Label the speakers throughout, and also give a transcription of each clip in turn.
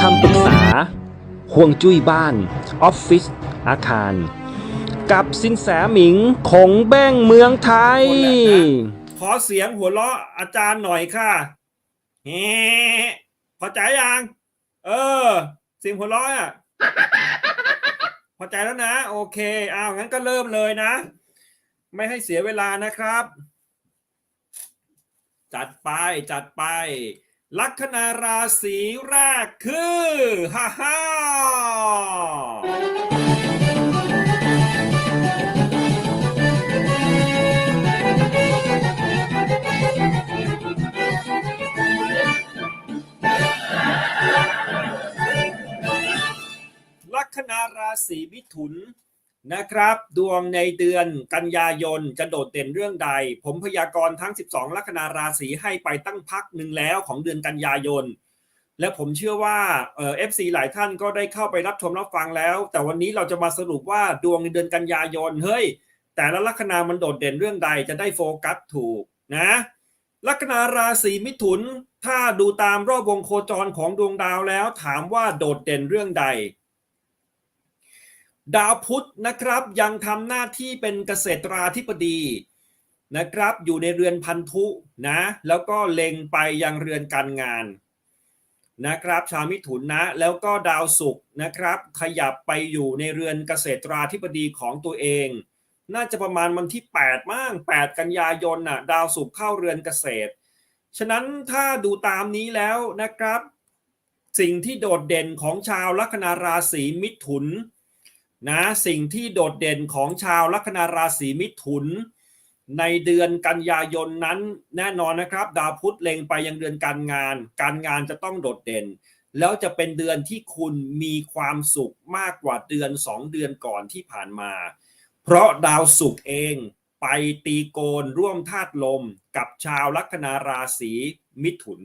Speaker 1: คำปรึกษา ห่วงจุ้ยบ้าน ออฟฟิศ อาคาร กับสินแสหมิงคงแบ้งเมืองไทย
Speaker 2: ขอเสียงหัวเราะอาจารย์หน่อยค่ะเฮ้พอใจยัง เออ เสียงหัวเราะอะพอใจแล้วนะ โอเคเอางั้นก็เริ่มเลยนะ ไม่ให้เสียเวลานะครับ จัดไปจัดไป ลัคนาราศีแรกคือฮ่าฮ่าลัคนาราศีมิถุน นะครับ ดวงในเดือนกันยายนจะโดดเด่นเรื่องใด ผมพยากรณ์ทั้ง 12 ลัคนาราศีให้ไปตั้งพักหนึ่งแล้วของเดือนกันยายน และผมเชื่อว่าเอ่อฟซีหลายท่านก็ได้เข้าไปรับชมรับฟังแล้ว แต่วันนี้เราจะมาสรุปว่าดวงในเดือนกันยายนเฮ้ย แต่ละลัคนามันโดดเด่นเรื่องใดจะได้โฟกัสถูกนะลัคนาราศีมิถุน ถ้าดูตามรอบวงโคจรของดวงดาวแล้ว ถามว่าโดดเด่นเรื่องใด ดาวพุธนะครับยังทำหน้าที่เป็นเกษตราธิบดีนะครับอยู่ในเรือนพันธุนะแล้วก็เล็งไปยังเรือนการงานนะครับชาวมิถุนนะแล้วก็ดาวศุกร์นะครับ ขยับไปอยู่ในเรือนเกษตราธิบดีของตัวเอง น่าจะประมาณวันที่ 8มั่ง8 กันยายนน่ะดาวศุกร์เข้าเรือนเกษตร ฉะนั้นถ้าดูตามนี้แล้วนะครับ สิ่งที่โดดเด่นของชาวลัคนาราศีมิถุน นะสิ่งที่โดดเด่นของชาวลัคนาราศีมิถุน ในเดือนกันยายนนั้นแน่นอนนะครับ ดาวพุธเล็งไปยังเดือนการงาน การงานจะต้องโดดเด่น แล้วจะเป็นเดือนที่คุณมีความสุขมากกว่าเดือน 2 เดือนก่อนที่ผ่านมา เพราะดาวศุกร์เองไปตีโกนร่วมธาตุลมกับชาวลัคนาราศีมิถุน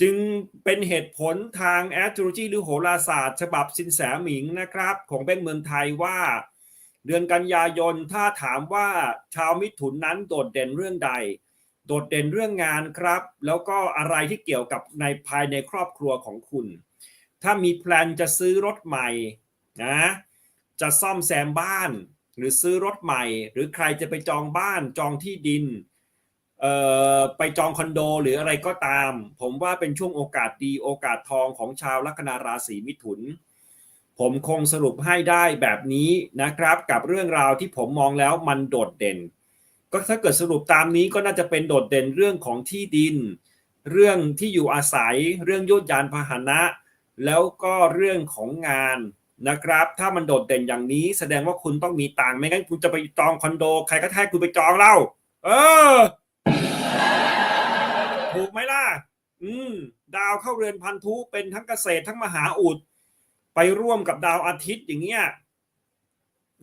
Speaker 2: จึงเป็นเหตุผลทาง astrology หรือโหราศาสตร์ ฉบับสินแสหมิงนะครับ ของแบงก์เมืองไทยว่า เดือนกันยายนถ้าถามว่าชาวมิถุนนั้นโดดเด่นเรื่องใด โดดเด่นเรื่องงานครับ แล้วก็อะไรที่เกี่ยวกับในภายในครอบครัวของคุณ ถ้ามีแพลนจะซื้อรถใหม่นะจะซ่อมแซมบ้าน หรือซื้อรถใหม่ หรือใครจะไปจองบ้านจองที่ดิน ไปจองคอนโดหรืออะไรก็ตาม ผมว่าเป็นช่วงโอกาสดีโอกาสทองของชาวลัคนาราศีมิถุน ผมคงสรุปให้ได้แบบนี้นะครับ กับเรื่องราวที่ผมมองแล้วมันโดดเด่น ก็ถ้าเกิดสรุปตามนี้ก็น่าจะเป็นโดดเด่นเรื่องของที่ดิน เรื่องที่อยู่อาศัย เรื่องยุทธยานพาหนะ แล้วก็เรื่องของงานนะครับ ถ้ามันโดดเด่นอย่างนี้ แสดงว่าคุณต้องมีตังค์ไม่งั้นคุณจะไปจองคอนโด ใครก็ให้คุณไปจองเล่า เออ ถูกไหมล่ะ อืม ดาวเข้าเรือนพันธุเป็นทั้งเกษตรทั้งมหาอุด ไปร่วมกับดาวอาทิตย์อย่างเงี้ย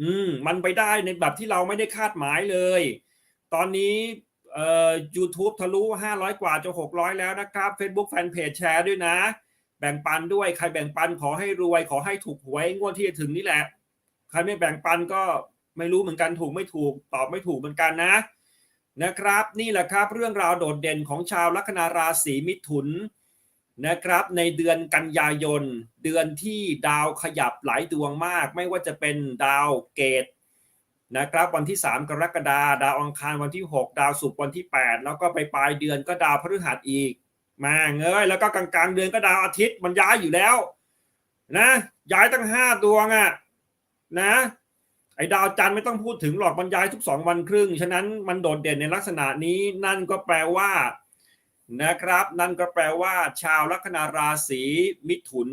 Speaker 2: อืม มันไปได้ในแบบที่เราไม่ได้คาดหมายเลย ตอนนี้เอ่อ YouTube ทะลุ 500 กว่าจะ 600 แล้วนะครับ Facebook Fanpage แชร์ด้วยนะ แบ่งปันด้วย ใครแบ่งปันขอให้รวย ขอให้ถูกหวยงวดที่จะถึงนี่แหละ ใครไม่แบ่งปันก็ไม่รู้เหมือนกันถูกไม่ถูก ตอบไม่ถูกเหมือนกันนะ นะครับ นี่แหละครับเรื่องราวโดดเด่นของชาวลัคนาราศีมิถุนนะครับในเดือนกันยายน เดือนที่ดาวขยับหลายดวงมาก ไม่ว่าจะเป็นดาวเกตนะครับวันที่ 3 กรกฎาดาวอังคารวันที่ 6 ดาวศุกร์วันที่ 8 แล้วก็ไปปลายเดือนก็ดาวพฤหัสอีก มาเงยแล้วก็กลางๆ เดือนก็ดาวอาทิตย์มันย้ายอยู่แล้วนะย้ายตั้งห้าดวงอะ่ะนะ อ้ดาวจันทร์ไม่ต้องพูดถึงหรอกมันย้ายทุกสองวันครึ่ง ฉะนั้นมันโดดเด่นในลักษณะนี้นั่นก็แปลว่านะครับ นั่นก็แปลว่า ชาวลัคนาราศีมิถุน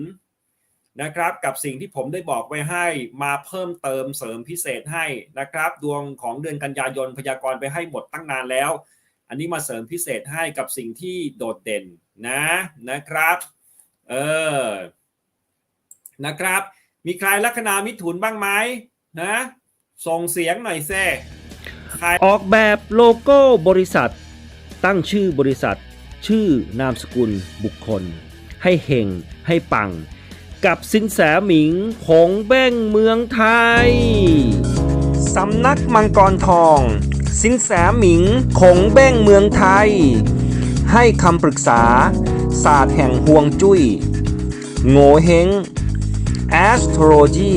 Speaker 2: นะครับ กับสิ่งที่ผมได้บอกไว้ให้มาเพิ่มเติมเสริมพิเศษให้นะครับ ดวงของเดือนกันยายนพยากรณ์ไปให้หมดตั้งนานแล้ว อันนี้มาเสริมพิเศษให้กับสิ่งที่โดดเด่นนะนะครับ เออนะครับ มีใครลัคนามิถุนบ้างไหมนะ ส่งเสียงหน่อยแซ่ใคร
Speaker 1: ออกแบบโลโก้บริษัท ตั้งชื่อบริษัท ชื่อนามสกุลบุคคล ให้เฮงให้ปัง กับสินแสหมิงคงแบ้งเมืองไทย สำนักมังกรทอง สินแสหมิงคงแบ้งเมืองไทย ให้คำปรึกษา ศาสตร์แห่งห่วงจุย้ย
Speaker 2: โง่เฮง astrology